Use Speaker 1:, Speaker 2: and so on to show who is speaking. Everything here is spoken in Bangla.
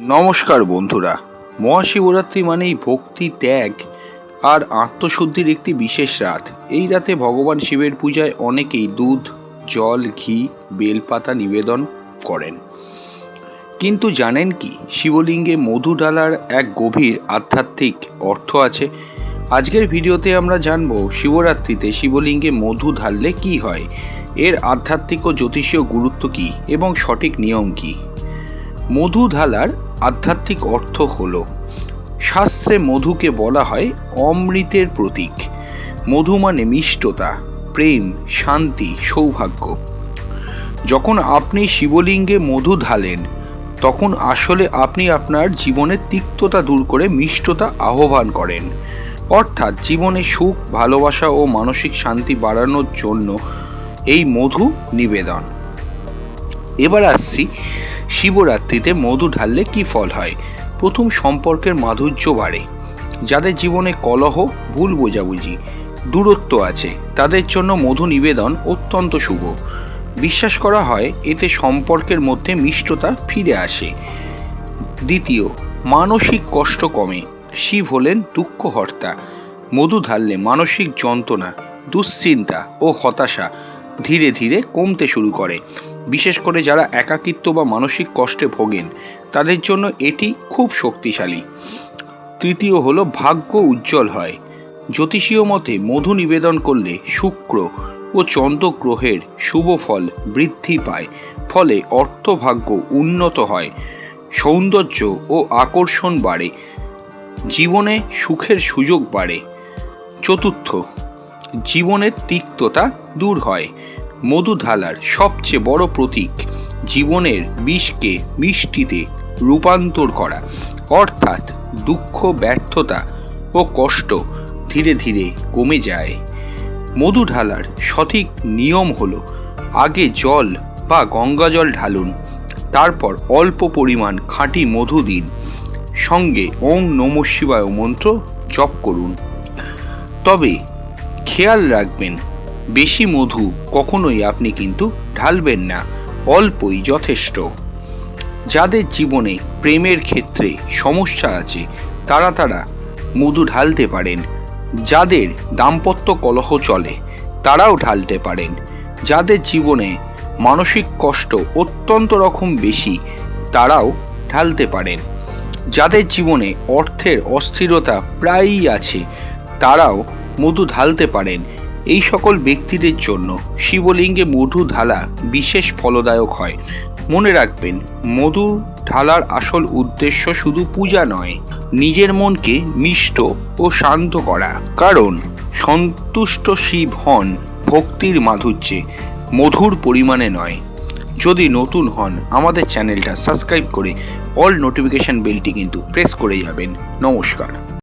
Speaker 1: নমস্কার বন্ধুরা, মহাশিবরাত্রি মানেই ভক্তি, ত্যাগ আর আত্মশুদ্ধির একটি বিশেষ রাত। এই রাতে ভগবান শিবের পূজায় অনেকেই দুধ, জল, ঘি, বেলপাতা নিবেদন করেন। কিন্তু জানেন কি, শিবলিঙ্গে মধু ঢালার এক গভীর আধ্যাত্মিক অর্থ আছে। আজকের ভিডিওতে আমরা জানব শিবরাত্রিতে শিবলিঙ্গে মধু ঢাললে কি হয়, এর আধ্যাত্মিক ও জ্যোতিষীয় গুরুত্ব কী এবং সঠিক নিয়ম কী। মধু ঢালার আধ্যাত্মিক অর্থ হল, শাস্ত্রে মধুকে বলা হয় অমৃতের প্রতীক। মধু মানে মিষ্টতা, প্রেম, শান্তি, সৌভাগ্য। যখন আপনি শিবলিঙ্গে মধু ঢালেন, তখন আসলে আপনি আপনার জীবনের তিক্ততা দূর করে মিষ্টতা আহ্বান করেন। অর্থাৎ জীবনে সুখ, ভালোবাসা ও মানসিক শান্তি বাড়ানোর জন্য এই মধু নিবেদন। এবার আসছি শিবরাত্রিতে মধু ঢাললে কি ফল হয়? প্রথম সম্পর্কের মাধুর্য বাড়ে। যাদের জীবনে কলহ, ভুল বোঝাবুঝি, দূরত্ব আছে, তাদের জন্য মধু নিবেদন অত্যন্ত শুভ। বিশ্বাস করা হয়, এতে সম্পর্কের মধ্যে মিষ্টতা ফিরে আসে। দ্বিতীয়, মানসিক কষ্ট কমে। শিব হলেন দুঃখহর্তা। মধু ঢাললে মানসিক যন্ত্রণা, দুশ্চিন্তা ও হতাশা ধীরে ধীরে কমতে শুরু করে। বিশেষ করে যারা একাকিত্ব বা মানসিক কষ্টে ভোগেন, তাদের জন্য এটি খুব শক্তিশালী। তৃতীয় হলো, ভাগ্য উজ্জ্বল হয়। জ্যোতিষীয় মতে, মধু নিবেদন করলে শুক্র ও চন্দ্র গ্রহের শুভ ফল বৃদ্ধি পায়। ফলে অর্থভাগ্য উন্নত হয়, সৌন্দর্য ও আকর্ষণ বাড়ে, জীবনে সুখের সুযোগ বাড়ে। চতুর্থ, জীবনের তিক্ততা দূর হয়। মধু ঢালার সবচেয়ে বড় প্রতীক জীবনের বিষকে মিষ্টিতে রূপান্তর করা। অর্থাৎ দুঃখ, ব্যর্থতা ও কষ্ট ধীরে ধীরে কমে যায়। মধু ঢালার সঠিক নিয়ম হল আগে জল বা গঙ্গা জল ঢালুন, তারপর অল্প পরিমাণ খাঁটি মধু দিন। সঙ্গে ওম নম শিবায় মন্ত্র জপ করুন। তবে খেয়াল রাখবেন বেশি মধু কখনোই আপনি কিন্তু ঢালবেন না, অল্পই যথেষ্ট। যাদের জীবনে প্রেমের ক্ষেত্রে সমস্যা আছে, তারা তারা মধু ঢালতে পারেন। যাদের দাম্পত্য কলহ চলে, তারাও ঢালতে পারেন। যাদের জীবনে মানসিক কষ্ট অত্যন্ত রকম বেশি, তারাও ঢালতে পারেন। যাদের জীবনে অর্থের অস্থিরতা প্রায়ই আছে, তারাও মধু ঢালতে পারেন। এই সকল ব্যক্তিদের জন্য শিবলিঙ্গে মধু ঢালা বিশেষ ফলদায়ক হয়। মনে রাখবেন, মধু ঢালার আসল উদ্দেশ্য শুধু পূজা নয়, নিজের মনকে মিষ্ট ও শান্ত করা। কারণ, সন্তুষ্ট শিব হন ভক্তির মাধুর্যে, মধুর পরিমাণে নয়। যদি নতুন হন, আমাদের চ্যানেলটা সাবস্ক্রাইব করে অল নোটিফিকেশন বেলটি কিন্তু প্রেস করে যাবেন। নমস্কার।